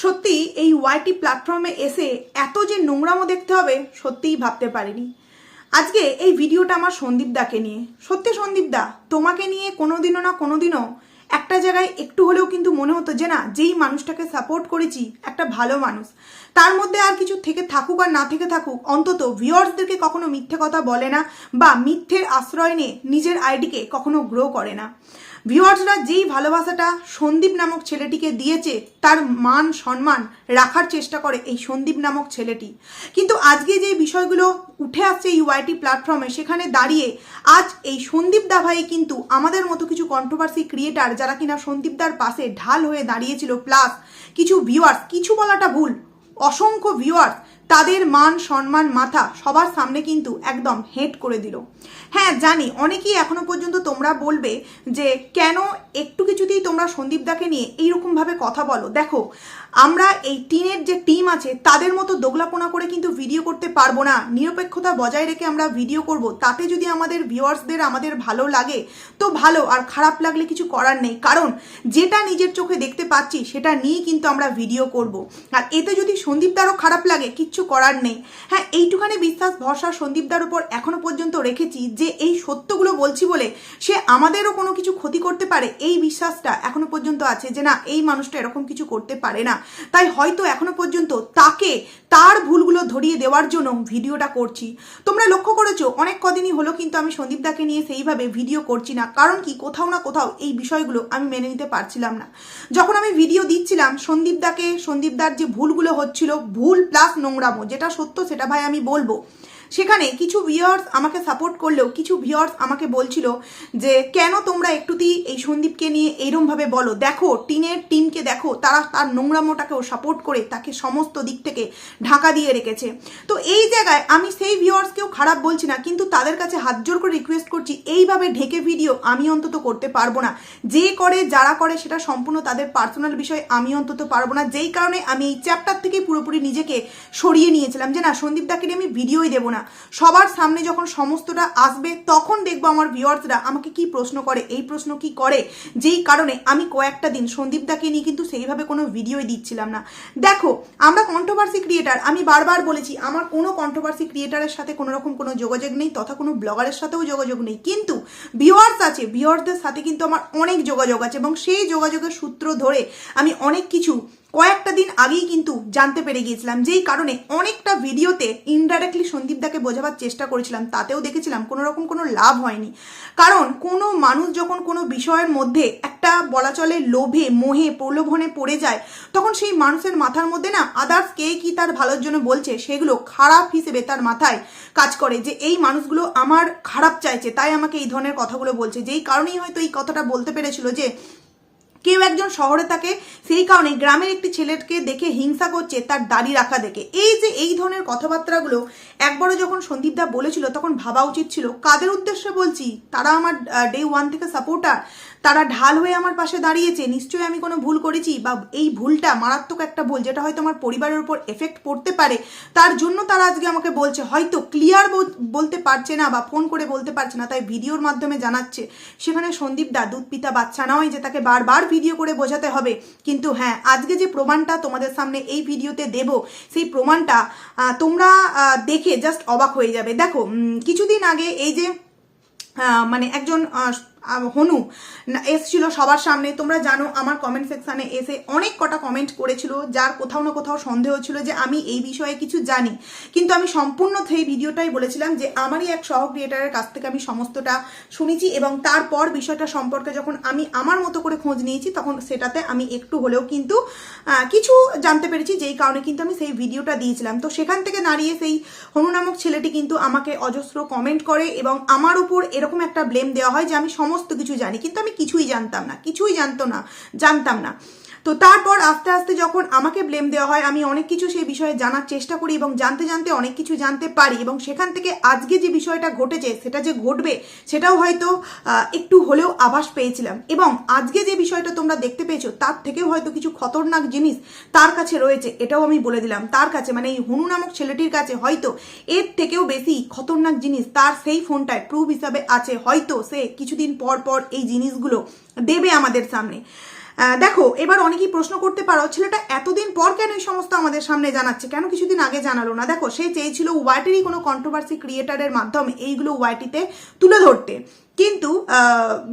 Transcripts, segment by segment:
সত্যি এই ওয়াইটি প্ল্যাটফর্মে এসে এত যে নোংরামো দেখতে হবে, সত্যিই ভাবতে পারিনি। আজকে এই ভিডিওটা আমার সন্দীপ দাকে নিয়ে। সত্যি সন্দীপ দা, তোমাকে নিয়ে কোনোদিনও না কোনোদিনও একটা জায়গায় একটু হলেও কিন্তু মনে হতো যে না, যেই মানুষটাকে সাপোর্ট করেছি, একটা ভালো মানুষ। তার মধ্যে আর কিছু থেকে থাকুক আর না থেকে থাকুক, অন্তত ভিউয়ার্সদেরকে কখনো মিথ্যে কথা বলে না বা মিথ্যের আশ্রয় নিয়ে নিজের আইডিকে কখনো গ্রো করে না। ভিউয়ার্সরা যেই ভালোবাসাটা সন্দীপ নামক ছেলেটিকে দিয়েছে, তার মান সম্মান রাখার চেষ্টা করে এই সন্দীপ নামক ছেলেটি। কিন্তু আজকে যে বিষয়গুলো উঠে আসছে এই ওয়াইটি প্ল্যাটফর্মে সেখানে দাঁড়িয়ে আজ এই সন্দীপ দা ভাই কিন্তু আমাদের মতো কিছু কন্ট্রোভার্সি ক্রিয়েটার যারা কিনা সন্দীপ দার পাশে ঢাল হয়ে দাঁড়িয়েছিল প্লাস কিছু ভিউয়ার্স কিছু বলাটা ভুল, অসংখ্য ভিউয়ার্স তাদের মান, সম্মান, মাথা সবার সামনে কিন্তু একদম হেট করে দিল। হ্যাঁ জানি, অনেকেই এখনও পর্যন্ত তোমরা বলবে যে কেন একটু কিছুতেই তোমরা সন্দীপ দাকে নিয়ে এইরকমভাবে কথা বলো। দেখো, আমরা এই টিনের যে টিম আছে, তাদের মতো দোগলাপোনা করে কিন্তু ভিডিও করতে পারব না। নিরপেক্ষতা বজায় রেখে আমরা ভিডিও করব। তাতে যদি আমাদের ভিউয়ার্সদের আমাদের ভালো লাগে, তো ভালো, আর খারাপ লাগলে কিছু করার নেই। কারণ যেটা নিজের চোখে দেখতে পাচ্ছি, সেটা নিয়েই কিন্তু আমরা ভিডিও করব। আর এতে যদি সন্দীপদারও খারাপ লাগে কিচ্ছু করার নেই। হ্যাঁ এইটুখানি বিশ্বাস ভরসা সন্দীপদার উপর এখনও পর্যন্ত রেখেছি যে এই সত্যগুলো বলছি বলে সে আমাদেরও কোনো কিছু ক্ষতি করতে পারে, এই বিশ্বাসটা এখনও পর্যন্ত আছে যে না, এই মানুষটা এরকম কিছু করতে পারে না। তাই হয়তো এখনও পর্যন্ত তাকে তার ভুলগুলো ধরিয়ে দেওয়ার জন্য ভিডিওটা করছি। তোমরা লক্ষ্য করেছ, অনেক কদিনই হলো কিন্তু আমি সন্দীপদাকে নিয়ে সেইভাবে ভিডিও করছি না, কারণ কি কোথাও না কোথাও এই বিষয়গুলো আমি মেনে নিতে পারছিলাম না। যখন আমি ভিডিও দিচ্ছিলাম, সন্দীপদাকে, সন্দীপদার যে ভুলগুলো হচ্ছিল, ভুল প্লাস নোংরামো যেটা সত্য সেটা ভাই আমি বলব। সেখানে কিছু ভিউয়ার্স আমাকে সাপোর্ট করলেও, কিছু ভিউয়ার্স আমাকে বলছিল যে, কেন তোমরা একটুতেই এই সন্দীপকে নিয়ে এইরমভাবে বলো? দেখো, টিনের টিমকে দেখো, তারা তার নোংরামোটাকেও সাপোর্ট করে তাকে সমস্ত দিক থেকে ঢাকা দিয়ে রেখেছে। তো এই জায়গায় আমি সেই ভিউয়ার্সকেও খারাপ বলছি না, কিন্তু তাদের কাছে হাত জোর করে রিকোয়েস্ট করছি, এইভাবে ঢেকে ভিডিও আমি অন্তত করতে পারব না। যে করে, যারা করে, সেটা সম্পূর্ণ তাদের পার্সোনাল বিষয়, আমি অন্তত পারব না। যেই কারণে আমি এই চ্যাপ্টার থেকে পুরোপুরি নিজেকে সরিয়ে নিয়েছিলাম যে, না, সন্দীপ দাকে আমি ভিডিওই দেবো না। সবার সামনে যখন সমস্তটা আসবে, তখন দেখব আমার ভিউয়ার্সরা আমাকে কি প্রশ্ন করে, এই প্রশ্ন কি করে। যেই কারণে আমি কয়েকটা দিন সন্দীপ দাকে নিয়ে কিন্তু সেইভাবে কোনো ভিডিওই দিচ্ছিলাম না। দেখো, আমরা কন্ট্রোভার্সি ক্রিয়েটার আমি বারবার বলেছি, আমার কোনো কন্ট্রোভার্সি ক্রিয়েটারের সাথে কোনো রকম কোনো যোগাযোগ নেই, তথা কোনো ব্লগারের সাথেও যোগাযোগ নেই। কিন্তু ভিউয়ার্স আছে ভিউয়ার্সদের সাথে কিন্তু আমার অনেক যোগাযোগ আছে এবং সেই যোগাযোগের সূত্র ধরে আমি অনেক কিছু কয়েকটা দিন আগেই কিন্তু জানতে পেরে গিয়েছিলাম যেই কারণে অনেকটা ভিডিওতে ইনডাইরেক্টলি সন্দীপদাকে বোঝাবার চেষ্টা করেছিলাম, তাতেও দেখেছিলাম কোনো রকম কোনো লাভ হয়নি। কারণ কোনো মানুষ যখন কোনো বিষয়ের মধ্যে একটা বলা চলে লোভে, মোহে, প্রলোভনে পড়ে যায়, তখন সেই মানুষের মাথার মধ্যে না আদার্স কে কি তার ভালোর জন্য বলছে সেগুলো খারাপ হিসেবে তার মাথায় কাজ করে যে এই মানুষগুলো আমার খারাপ চাইছে, তাই আমাকে এই ধরনের কথাগুলো বলছে। যেই কারণেই হয়তো এই কথাটা বলতে পেরেছিল যে কেউ একজন শহরে থাকে, সেই কারণে গ্রামের একটি ছেলেকে দেখে হিংসা করছে, তার দাড়ি রাখা দেখে। এই যে, এই ধরনের কথাবার্তাগুলো একবারও যখন সন্দীপদা বলেছিল, তখন ভাবা উচিত ছিল, কাদের উদ্দেশ্যে বলছি? তারা আমার ডে ওয়ান থেকে সাপোর্টার তারা ঢাল হয়ে আমার পাশে দাঁড়িয়েছে। নিশ্চয়ই আমি কোনো ভুল করেছি বা এই ভুলটা মারাত্মক একটা ভুল যেটা হয়তো আমার পরিবারের উপর এফেক্ট পড়তে পারে, তার জন্য তারা আজকে আমাকে বলছে। হয়তো ক্লিয়ার বলতে পারছে না বা ফোন করে বলতে পারছে না, তাই ভিডিওর মাধ্যমে জানাচ্ছে। সেখানে সন্দীপ দা দুধ পিতা বাচ্চা নয় যে তাকে বারবার ভিডিও করে বোঝাতে হবে। কিন্তু হ্যাঁ আজকে যে প্রমাণটা তোমাদের সামনে এই ভিডিওতে দেব, সেই প্রমাণটা তোমরা দেখে জাস্ট অবাক হয়ে যাবে। দেখো কিছুদিন আগে এই যে মানে একজন হনু এসছিল সবার সামনে। তোমরা জানো, আমার কমেন্ট সেকশানে এসে অনেক কটা কমেন্ট করেছিল, যার কোথাও না কোথাও সন্দেহ ছিল যে আমি এই বিষয়ে কিছু জানি। কিন্তু আমি সম্পূর্ণ সেই ভিডিওটাই বলেছিলাম যে আমারই এক সহ ক্রিয়েটারের কাছ থেকে আমি সমস্তটা শুনেছি এবং তারপর বিষয়টা সম্পর্কে যখন আমি আমার মতো করে খোঁজ নিয়েছি, তখন সেটাতে আমি একটু হলেও কিন্তু কিছু জানতে পেরেছি, যেই কারণে কিন্তু আমি সেই ভিডিওটা দিয়েছিলাম। তো সেখান থেকে দাঁড়িয়ে সেই হনু নামক ছেলেটি কিন্তু আমাকে অজস্র কমেন্ট করে এবং আমার উপর এরকম একটা ব্লেম দেওয়া হয় যে আমি সমস্ত কিছু জানি কিন্তু আমি কিছুই জানতাম না কিছুই জানতো না জানতাম না। তো তারপর আস্তে আস্তে যখন আমাকে ব্লেম দেওয়া হয়, আমি অনেক কিছু সেই বিষয়ে জানার চেষ্টা করি এবং জানতে জানতে অনেক কিছু জানতে পারি এবং সেখান থেকে আজকে যে বিষয়টা ঘটেছে, সেটা যে ঘটবে, সেটাও হয়তো একটু হলেও আভাস পেয়েছিলাম। এবং আজকে যে বিষয়টা তোমরা দেখতে পেয়েছ, তার থেকেও হয়তো কিছু খতরনাক জিনিস তার কাছে রয়েছে, এটাও আমি বলে দিলাম। তার কাছে মানে এই হনু নামক ছেলেটির কাছে হয়তো এর থেকেও বেশি খতরনাক জিনিস তার সেই ফোনটায় প্রুফ হিসাবে আছে। হয়তো সে কিছুদিন পর পর এই জিনিসগুলো দেবে আমাদের সামনে। দেখো, এবার অনেকেই প্রশ্ন করতে পারো, ছেলেটা এতদিন পর কেন এই সমস্ত আমাদের সামনে জানাচ্ছে? কেন কিছুদিন আগে জানালো না? দেখো, সে চেয়েছিল ওয়াইটিরই কোনো কন্ট্রোভার্সি ক্রিয়েটারের মাধ্যমে এইগুলো ওয়াইটিতে তুলে ধরতে। কিন্তু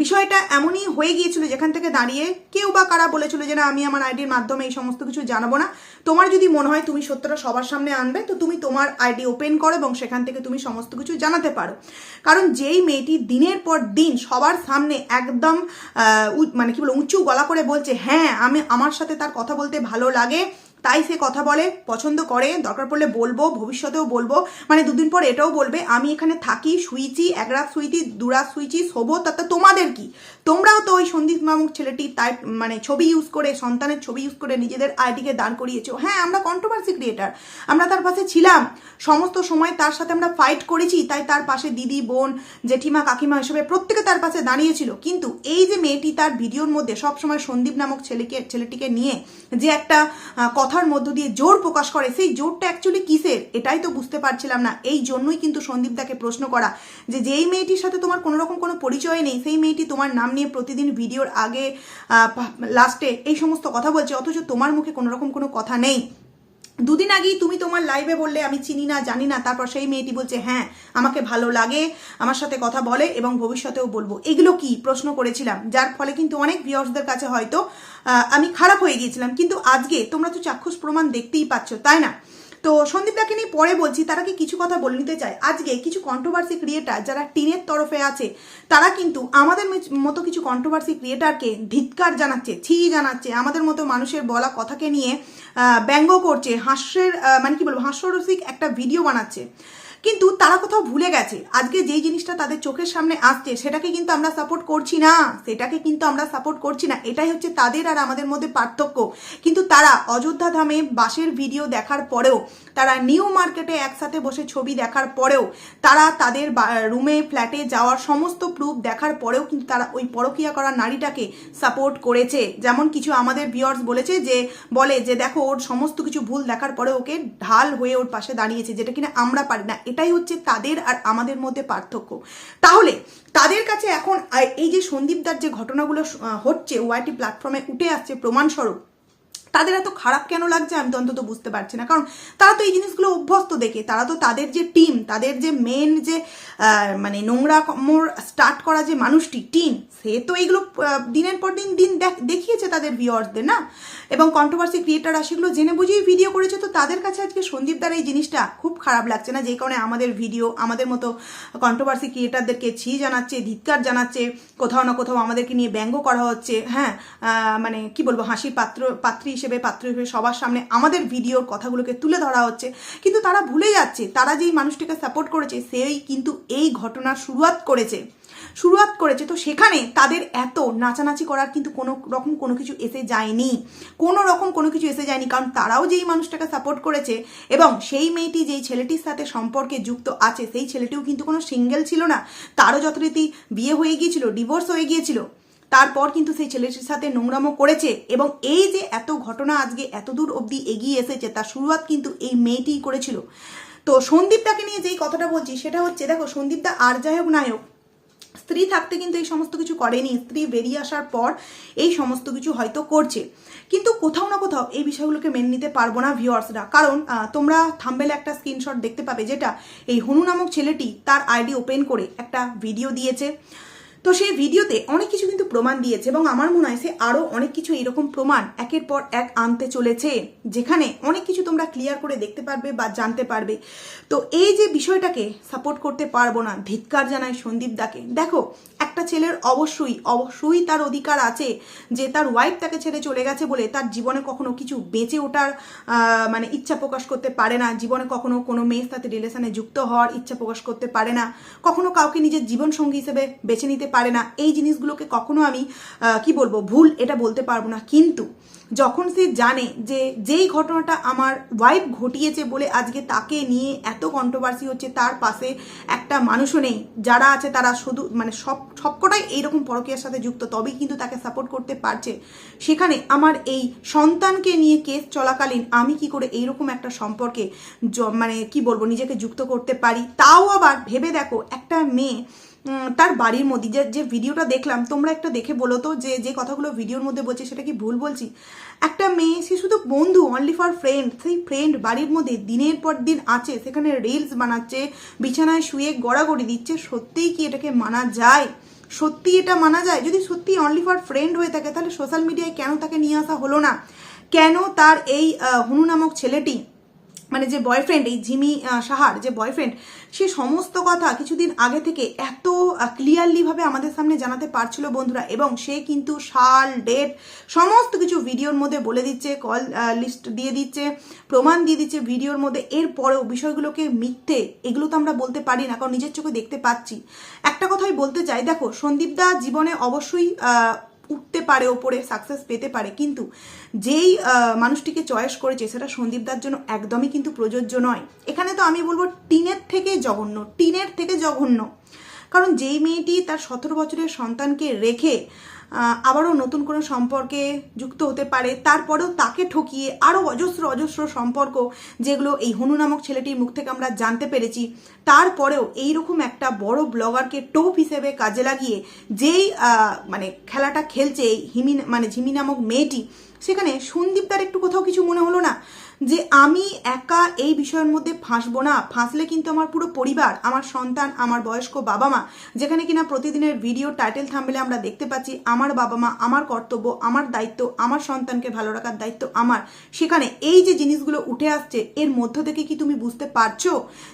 বিষয়টা এমনই হয়ে গিয়েছিল যেখান থেকে দাঁড়িয়ে কেউ বা কারা বলেছিল যে, না, আমি আমার আইডির মাধ্যমে এই সমস্ত কিছু জানাব না। তোমার যদি মনে হয় তুমি সত্যটা সবার সামনে আনবে, তো তুমি তোমার আইডি ওপেন করো এবং সেখান থেকে তুমি সমস্ত কিছু জানাতে পারো। কারণ যেই মেয়েটি দিনের পর দিন সবার সামনে একদম মানে কি বলব, উঁচু গলা করে বলছে হ্যাঁ আমি আমার সাথে তার কথা বলতে ভালো লাগে। তাই সে কথা বলে পছন্দ করে দরকার পড়লে বলব ভবিষ্যতেও বলব। মানে দুদিন পর এটাও বলবে আমি এখানে থাকি শুইছি এক রাত শুইছি দু রাত শুইছি শোবো তাতে তোমাদের কি? তোমরাও তো ওই সন্দীপ নামক ছেলেটি তাই মানে ছবি ইউজ করে সন্তানের ছবি ইউজ করে নিজেদের আইডিকে দান করিয়েছো। হ্যাঁ আমরা কন্ট্রোভার্সি ক্রিয়েটার আমরা তার পাশে ছিলাম। সমস্ত সময় তার সাথে আমরা ফাইট করেছি তাই তার পাশে দিদি বোন জেঠিমা কাকিমা হিসেবে প্রত্যেকে তার পাশে দাঁড়িয়েছিল। কিন্তু এই যে মেয়েটি তার ভিডিওর মধ্যে সবসময় সন্দীপ নামক ছেলেকে ছেলেটিকে নিয়ে যে একটা আহ, কথার মধ্য দিয়ে জোর প্রকাশ করে, সেই জোরটা অ্যাকচুয়ালি কিসের? এটাই তো বুঝতে পারছিলাম না। এই জন্যই কিন্তু সন্দীপ দাকে প্রশ্ন করা যে, যেই মেয়েটির সাথে তোমার কোনো রকম কোনো পরিচয় নেই, সেই মেয়েটি তোমার নাম নিয়ে প্রতিদিন ভিডিওর আগে লাস্টে এই সমস্ত কথা বলছে, অথচ তোমার মুখে কোনো রকম কোনো কথা নেই। দুদিন আগেই তুমি তোমার লাইভে বললে, আমি চিনি না, জানি না। তারপর সেই মেয়েটি বলছে হ্যাঁ আমাকে ভালো লাগে, আমার সাথে কথা বলে এবং ভবিষ্যতেও বলব। এগুলো কি? প্রশ্ন করেছিলাম, যার ফলে কিন্তু অনেক ভিউয়ার্সদের কাছে হয়তো আমি খারাপ হয়ে গিয়েছিলাম। কিন্তু আজকে তোমরা তো চাক্ষুষ প্রমাণ দেখতেই পাচ্ছ, তাই না? তো সন্দীপদাকে নিয়ে পরে বলছি, তারা কি কিছু কথা বলে নিতে চায়? আজকে কিছু কন্ট্রোভার্সি ক্রিয়েটার যারা টিনের তরফে আছে, তারা কিন্তু আমাদের মতো কিছু কন্ট্রোভার্সি ক্রিয়েটারকে ধিৎকার জানাচ্ছে, ছি জানাচ্ছে, আমাদের মতো মানুষের বলা কথাকে নিয়ে ব্যঙ্গ করছে, হাস্যের মানে কি বলব, হাস্যরসিক একটা ভিডিও বানাচ্ছে। কিন্তু তারা কোথাও ভুলে গেছে। আজকে যেই জিনিসটা তাদের চোখের সামনে আসছে, সেটাকে কিন্তু আমরা সাপোর্ট করছি না। সেটাকে কিন্তু আমরা সাপোর্ট করছি না। এটাই হচ্ছে তাদের আর আমাদের মধ্যে পার্থক্য। কিন্তু তারা অযোধ্যা ধামে বাসের ভিডিও দেখার পরেও, তারা নিউ মার্কেটে একসাথে বসে ছবি দেখার পরেও, তারা তাদের রুমে ফ্ল্যাটে যাওয়ার সমস্ত প্রুফ দেখার পরেও কিন্তু তারা ওই পরকিয়া করা নারীটাকে সাপোর্ট করেছে। যেমন কিছু আমাদের ভিউয়ার্স বলেছে যে, বলে যে, দেখো, ওর সমস্ত কিছু ভুল দেখার পরে ওকে ঢাল হয়ে ওর পাশে দাঁড়িয়েছে, যেটা কিনা আমরা পারি না। এটাই হচ্ছে তাদের আর আমাদের মধ্যে পার্থক্য। তাহলে তাদের কাছে এখন এই যে সন্দীপদার যে ঘটনাগুলো হচ্ছে ওয়াইটি প্ল্যাটফর্মে উঠে আসছে প্রমাণস্বরূপ তাদের এত খারাপ কেন লাগছে আমি তো অন্তত বুঝতে পারছি না। কারণ তারা তো এই জিনিসগুলো অভ্যস্ত দেখে, তারা তো তাদের যে টিম তাদের যে মেন যে মানে নোংরা কমর স্টার্ট করা যে মানুষটি টিম সে তো এইগুলো দিনের পর দিন দিন দেখ- দেখিয়েছে তাদের ভিওয়ার্সদের না? এবং কন্ট্রোভার্সি ক্রিয়েটাররা সেগুলো জেনে বুঝেই ভিডিও করেছে, তো তাদের কাছে আজকে সন্দীপদার এই জিনিসটা খুব খারাপ লাগছে না? যেই কারণে আমাদের ভিডিও আমাদের মতো কন্ট্রোভার্সি ক্রিয়েটারদেরকে ছি জানাচ্ছে ধিক্কার জানাচ্ছে, কোথাও না কোথাও আমাদেরকে নিয়ে ব্যঙ্গ করা হচ্ছে হ্যাঁ? মানে কি বলব, হাসির পাত্র, পাত্রী হিসেবে পাত্র হিসেবে সবার সামনে আমাদের ভিডিওর কথাগুলোকে তুলে ধরা হচ্ছে। কিন্তু তারা ভুলে যাচ্ছে, তারা যেই মানুষটিকে সাপোর্ট করেছে, সেই কিন্তু এই ঘটনার শুরুয়াত করেছে। শুরুয়াত করেছে, তো সেখানে তাদের এত নাচানাচি করার কিন্তু কোনো রকম কোনো কিছু এসে যায়নি। কোনো রকম কোনো কিছু এসে যায়নি, কারণ তারাও যেই মানুষটাকে সাপোর্ট করেছে এবং সেই মেয়েটি যেই ছেলেটির সাথে সম্পর্কে যুক্ত আছে, সেই ছেলেটিও কিন্তু কোনো সিঙ্গেল ছিল না। তারও যথারীতি বিয়ে হয়ে গিয়েছিল ডিভোর্স হয়ে গিয়েছিল। তারপর কিন্তু সেই ছেলেটির সাথে নোংরামো করেছে এবং এই যে এত ঘটনা আজকে এত দূর অবধি এগিয়ে এসেছে, তার শুরুয়াত কিন্তু এই মেয়েটিই করেছিল। তো সন্দীপদাকে নিয়ে যেই কথাটা বলছি, সেটা হচ্ছে, দেখো, সন্দীপদা আর যাই হোক নায়ক স্ত্রী থাকতে কিন্তু এই সমস্ত কিছু করেনি। স্ত্রী বেরিয়ে আসার পর এই সমস্ত কিছু হয়তো করছে। কিন্তু কোথাও না কোথাও এই বিষয়গুলোকে মেনে নিতে পারব না ভিউয়ার্সরা কারণ তোমরা থাম্বেলে একটা স্ক্রিনশট দেখতে পাবে যেটা এই হনু নামক ছেলেটি তার আইডি ওপেন করে একটা ভিডিও দিয়েছে। তো সেই ভিডিওতে অনেক কিছু কিন্তু প্রমাণ দিয়েছে এবং আমার মনে হয় সে আরও অনেক কিছু এরকম প্রমাণ একের পর এক আনতে চলেছে, যেখানে অনেক কিছু তোমরা ক্লিয়ার করে দেখতে পারবে বা জানতে পারবে। তো এই যে বিষয়টাকে সাপোর্ট করতে পারব না, ধিক্কার জানায় সন্দীপ দাকে। দেখো, একটা ছেলের অবশ্যই অবশ্যই তার অধিকার আছে যে তার ওয়াইফ তাকে ছেড়ে চলে গেছে বলে তার জীবনে কখনো কিছু বেঁচে ওঠার মানে ইচ্ছা প্রকাশ করতে পারে না। জীবনে কখনো কোনো মেয়ের সাথে রিলেশনে যুক্ত হওয়ার ইচ্ছা প্রকাশ করতে পারে না। কখনো কাউকে নিজের জীবন সঙ্গী হিসেবে বেছে নিতে পারে না। এই জিনিসগুলোকে কখনো আমি কি বলব, ভুল এটা বলতে পারব না। কিন্তু যখন সে জানে যে যেই ঘটনাটা আমার ওয়াইফ ঘটিয়েছে বলে আজকে তাকে নিয়ে এত কন্ট্রোভার্সি হচ্ছে, তার পাশে একটা মানুষও নেই। যারা আছে তারা শুধু মানে সব, সবকটাই এইরকম পরকীয়ার সাথে যুক্ত, তবেই কিন্তু তাকে সাপোর্ট করতে পারছে। সেখানে আমার এই সন্তানকে নিয়ে কেস চলাকালীন আমি কি করে এইরকম একটা সম্পর্কে মানে কি বলব, নিজেকে যুক্ত করতে পারি? তাও আবার ভেবে দেখো, একটা মেয়ে তার বাড়ির মধ্যে, যে যে ভিডিওটা দেখলাম, তোমরা একটা দেখে বলো তো যে যে কথাগুলো ভিডিওর মধ্যে বলছে, সেটা কি ভুল বলছি? একটা মেয়ে, সে শুধু বন্ধু অনলি ফর ফ্রেন্ড সেই ফ্রেন্ড বাড়ির মধ্যে দিনের পর দিন আছে, সেখানে রিলস বানাচ্ছে, বিছানায় শুয়ে গড়াগড়ি দিচ্ছে, সত্যিই কি এটাকে মানা যায়? সত্যি এটা মানা যায়? যদি সত্যি অনলি ফর ফ্রেন্ড হয়ে থাকে, তাহলে সোশ্যাল মিডিয়ায় কেন তাকে নিয়ে আসা হলো না? কেন তার এই হুনু নামক ছেলেটি মানে যে বয়ফ্রেন্ড এই জিমি সাহার যে বয়ফ্রেন্ড সে সমস্ত কথা কিছুদিন আগে থেকে এত ক্লিয়ারলিভাবে আমাদের সামনে জানাতে পারছিল বন্ধুরা এবং সে কিন্তু সাল, ডেট, সমস্ত কিছু ভিডিওর মধ্যে বলে দিচ্ছে কল লিস্ট দিয়ে দিচ্ছে, প্রমাণ দিয়ে দিচ্ছে ভিডিওর মধ্যে। এরপরেও বিষয়গুলোকে মিথ্যে, এগুলো তো আমরা বলতে পারি না, কারণ নিজের চোখে দেখতে পাচ্ছি। একটা কথাই বলতে চাই, দেখো, সন্দীপদা জীবনে অবশ্যই উঠতে পারে, ওপরে সাকসেস পেতে পারে, কিন্তু যেই মানুষটিকে চয়েস করেছে, সেটা সন্দীপদার জন্য একদমই কিন্তু প্রযোজ্য নয়। এখানে তো আমি বলব টিনের থেকে জঘন্য, টিনের থেকে জঘন্য। কারণ যেই মেয়েটি তার সতেরো বছরের সন্তানকে রেখে আবারও নতুন কোনো সম্পর্কে যুক্ত হতে পারে, তারপরেও তাকে ঠকিয়ে আরও অজস্র অজস্র সম্পর্ক যেগুলো এই হনু নামক ছেলেটির মুখ থেকে আমরা জানতে পেরেছি, তারপরেও এইরকম একটা বড় ব্লগারকে টোপ হিসেবে কাজে লাগিয়ে যেই মানে খেলাটা খেলছে এই হিমি মানে ঝিমি নামক মেয়েটি, সেখানে সন্দীপ তার একটু কোথাও কিছু মনে হলো না। যে আমি একা এই বিষয়ের মধ্যে ফাঁসবো না। ফাঁসলে কিন্তু আমার পুরো পরিবার, আমার সন্তান, আমার বয়স্ক বাবা মা যেখানে কিনা প্রতিদিনের ভিডিও টাইটেল থামলে আমরা দেখতে পাচ্ছি, আমার বাবা মা আমার কর্তব্য, আমার দায়িত্ব, আমার সন্তানকে ভালো রাখার দায়িত্ব আমার। সেখানে এই যে জিনিসগুলো উঠে আসছে, এর মধ্য থেকে কি তুমি বুঝতে পারছ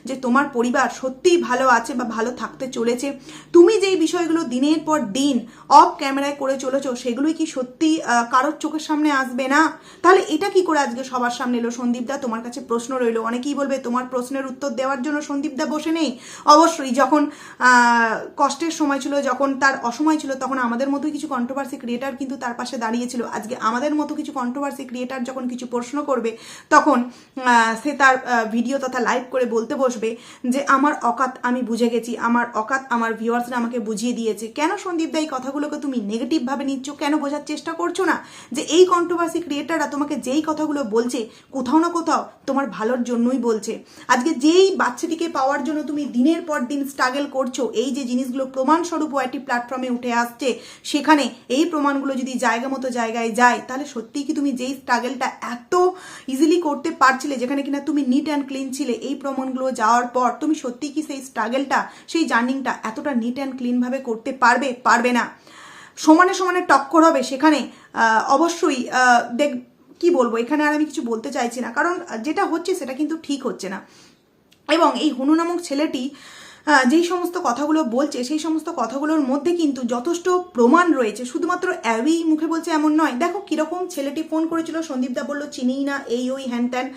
যে তোমার পরিবার সত্যিই ভালো আছে বা ভালো থাকতে চলেছে? তুমি যেই বিষয়গুলো দিনের পর দিন অফ ক্যামেরায় করে চলেছো, সেগুলোই কি সত্যি কারোর চোখের সামনে আসবে না? তাহলে এটা কি করে আজকে সবার সামনে এলো? সন্দীপদা তোমার কাছে প্রশ্ন রইল। অনেকেই বলবে, তোমার প্রশ্নের উত্তর দেওয়ার জন্য সন্দীপদা বসে নেই? অবশ্যই, যখন কষ্টের সময় ছিল, যখন তার অসময় ছিল, তখন আমাদের মতো কিছু কন্ট্রোভার্সি ক্রিয়েটার কিন্তু তার পাশে দাঁড়িয়েছিল আজকে আমাদের মতো কিছু কন্ট্রোভার্সি ক্রিয়েটার যখন কিছু প্রশ্ন করবে, তখন সে তার ভিডিও তথা লাইভ করে বলতে বসবে যে, আমার অকাত আমি বুঝে গেছি, আমার অকাত আমার ভিউয়ার্সরা আমাকে বুঝিয়ে দিয়েছে। কেন সন্দীপ দা এই কথাগুলোকে তুমি নেগেটিভভাবে নিচ্ছ? কেন বোঝার চেষ্টা করছ না? যে, এই কন্ট্রোভার্সি ক্রিয়েটাররা তোমাকে যেই কথাগুলো বলছে কোথাও না কোথাও তোমার ভালোর জন্যই বলছে। আজকে যেই বাচ্চাটিকে পাওয়ার জন্য তুমি দিনের পর দিন স্ট্রাগল করছ, এই যে জিনিসগুলো প্রমাণস্বরূপ একটি প্ল্যাটফর্মে উঠে আসছে, সেখানে এই প্রমাণগুলো যদি জায়গা মতো জায়গায় যায়, তাহলে সত্যিই কি তুমি যেই স্ট্রাগলটা এত ইজিলি করতে পারছিলে, যেখানে কিনা তুমি নিট অ্যান্ড ক্লিন ছিলে, এই প্রমাণগুলো যাওয়ার পর তুমি সত্যিই কি সেই স্ট্রাগলটা সেই জার্নিংটা এতটা নিট অ্যান্ড ক্লিনভাবে করতে পারবে পারবে না। সমানে সমানে টক্কর হবে সেখানে অবশ্যই দেখ কি বলব? এখানে আর আমি কিছু বলতে চাইছি না। কারণ যেটা হচ্ছে সেটা কিন্তু ঠিক হচ্ছে না। এবং এই হনু নামক ছেলেটি যেই সমস্ত কথাগুলো বলছে, সেই সমস্ত কথাগুলোর মধ্যে কিন্তু যথেষ্ট প্রমাণ রয়েছে। শুধুমাত্র অ্যাবি মুখে বলছে এমন নয়, দেখো কীরকম ছেলেটি ফোন করেছিল, সন্দীপদা বলল, চিনিই না, এই ওই হ্যান ত্যান।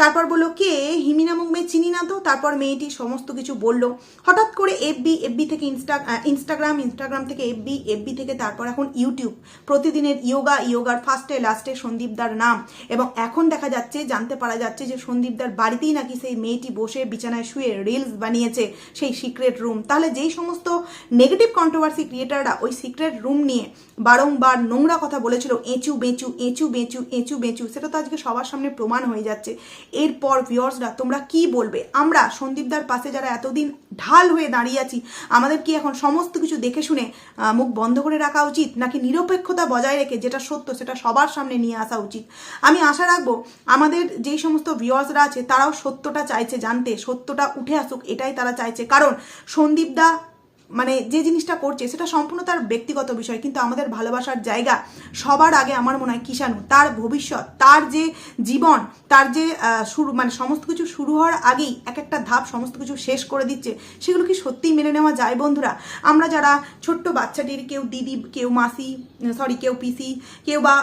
তারপর বলল, কে? হিমি নামক মেয়ে চিনি না তো? তারপর মেয়েটি সমস্ত কিছু বলল। হঠাৎ করে এফবি এফবি থেকে ইনস্টা ইনস্টাগ্রাম ইনস্টাগ্রাম থেকে এফবি এফবি থেকে তারপর এখন ইউটিউব প্রতিদিনের ইয়োগা ইয়োগার ফার্স্টে লাস্টে সন্দীপদার নাম। এবং এখন দেখা যাচ্ছে, জানতে পারা যাচ্ছে যে সন্দীপদার বাড়িতেই নাকি সেই মেয়েটি বসে বিছানায় শুয়ে রিলস বানিয়েছে। সেই সিক্রেট রুম তাহলে যেই সমস্ত নেগেটিভ কন্ট্রোভার্সি ক্রিয়েটাররা ওই সিক্রেট রুম নিয়ে বারংবার নোংরা কথা বলেছিল, এঁচু বেঁচু এঁচু বেঁচু এঁচু বেঁচু, সেটা তো আজকে সবার সামনে প্রমাণ হয়ে যাচ্ছে। এরপর ভিওর্সরা তোমরা কি বলবে? আমরা সন্দীপদার পাশে যারা এতদিন ঢাল হয়ে দাঁড়িয়ে আছি, আমাদের কি এখন সমস্ত কিছু দেখে শুনে মুখ বন্ধ করে রাখা উচিত, নাকি নিরপেক্ষতা বজায় রেখে যেটা সত্য সেটা সবার সামনে নিয়ে আসা উচিত? আমি আশা রাখব, আমাদের যেই সমস্ত ভিউয়ার্সরা আছে, তারাও সত্যটা চাইছে জানতে, সত্যটা উঠে আসুক, এটাই তারা চাইছে। কারণ সন্দীপদা মানে যে জিনিসটা করছে, সেটা সম্পূর্ণ তার ব্যক্তিগত বিষয়, কিন্তু আমাদের ভালোবাসার জায়গা সবার আগে আমার মনে হয় কিষাণু। তার ভবিষ্যৎ, তার যে জীবন, তার যে শুরু মানে সমস্ত কিছু শুরু হওয়ার আগেই এক একটা ধাপ সমস্ত কিছু শেষ করে দিচ্ছে, সেগুলো কি সত্যিই মেনে নেওয়া যায় বন্ধুরা? আমরা যারা ছোট্ট বাচ্চাটির কেউ দিদি, কেউ মাসি সরি কেউ পিসি, কেউ বা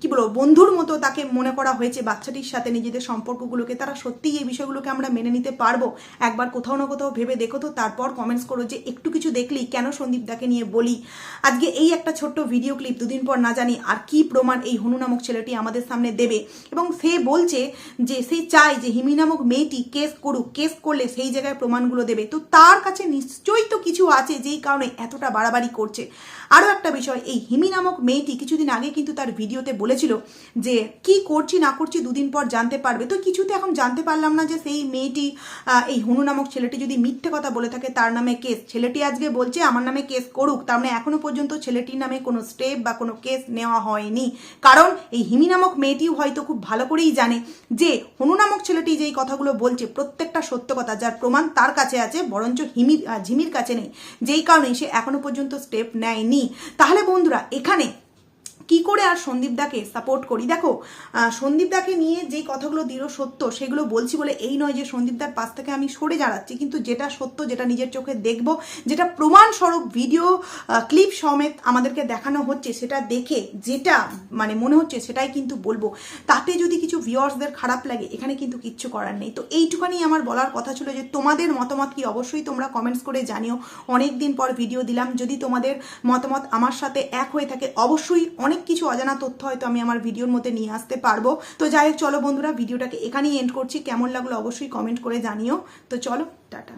কি বলব, বন্ধুর মতো তাকে মনে করা হয়েছে বাচ্চাটির সাথে নিজেদের সম্পর্কগুলোকে, তারা সত্যিই এই বিষয়গুলোকে আমরা মেনে নিতে পারব। একবার কোথাও না কোথাও ভেবে দেখো তো, তারপর কমেন্টস করো যে, একটু কিছু দেখলেই কেন সন্দীপদাকে নিয়ে বলি? আজকে এই একটা ছোট্ট ভিডিও ক্লিপ দুদিন পর না জানি আর কি প্রমাণ এই হনু নামক ছেলেটি আমাদের সামনে দেবে। এবং সে বলছে যে, সে চায় যে হিমি নামক মেয়েটি কেস করুক কেস করলে সেই জায়গায় প্রমাণগুলো দেবে। তো তার কাছে নিশ্চয়ই তো কিছু আছে যেই কারণে এতটা বাড়াবাড়ি করছে। আরও একটা বিষয়, এই হিমি নামক মেয়েটি কিছুদিন আগে কিন্তু তার ভিডিওতে বলেছিল যে, কি করছি, না করছি দুদিন পর জানতে পারবে। তো কিছুতে এখন জানতে পারলাম না যে সেই মেয়েটি এই হনু নামক ছেলেটি যদি মিথ্যে কথা বলে থাকে, তার নামে কেস ছেলেটি আজকে বলছে, আমার নামে কেস করুক। তার মানে এখনও পর্যন্ত ছেলেটির নামে কোনো স্টেপ বা কোনো কেস নেওয়া হয়নি। কারণ এই হিমি নামক মেয়েটিও হয়তো খুব ভালো করেই জানে যে, হনু নামক ছেলেটি যেই কথাগুলো বলছে, প্রত্যেকটা সত্য কথা যার প্রমাণ তার কাছে আছে, বরঞ্চ হিমির ঝিমির কাছে নেই। যেই কারণে সে এখনও পর্যন্ত স্টেপ নেয়নি। তাহলে বন্ধুরা, এখানে কি করে আর সন্দীপ দাকে সাপোর্ট করি? দেখো সন্দীপ দাকে নিয়ে যেই কথাগুলো দৃঢ় সত্য, সেগুলো বলছি বলে এই নয় যে সন্দীপ দার পাশ থেকে আমি সরে দাঁড়াচ্ছি, কিন্তু যেটা সত্য, যেটা নিজের চোখে দেখব, যেটা প্রমাণস্বরূপ ভিডিও ক্লিপ সমেত আমাদেরকে দেখানো হচ্ছে, সেটা দেখে যেটা মানে মনে হচ্ছে সেটাই কিন্তু বলব। তাতে যদি কিছু ভিউয়ার্সদের খারাপ লাগে, এখানে কিন্তু কিচ্ছু করার নেই। তো এইটুখানি আমার বলার কথা ছিল যে তোমাদের মতামত কি? অবশ্যই তোমরা কমেন্টস করে জানিও। অনেক দিন পর ভিডিও দিলাম। যদি তোমাদের মতামত আমার সাথে এক হয়ে থাকে, অবশ্যই অনেক কিছু অজানা তথ্য হয়তো আমি আমার ভিডিওর মধ্যে নিয়ে আসতে পারব। তো যাই হোক, চলো বন্ধুরা, ভিডিওটাকে এখানেই এন্ড করছি। কেমন লাগল অবশ্যই কমেন্ট করে জানিও। তো চলো, টাটা।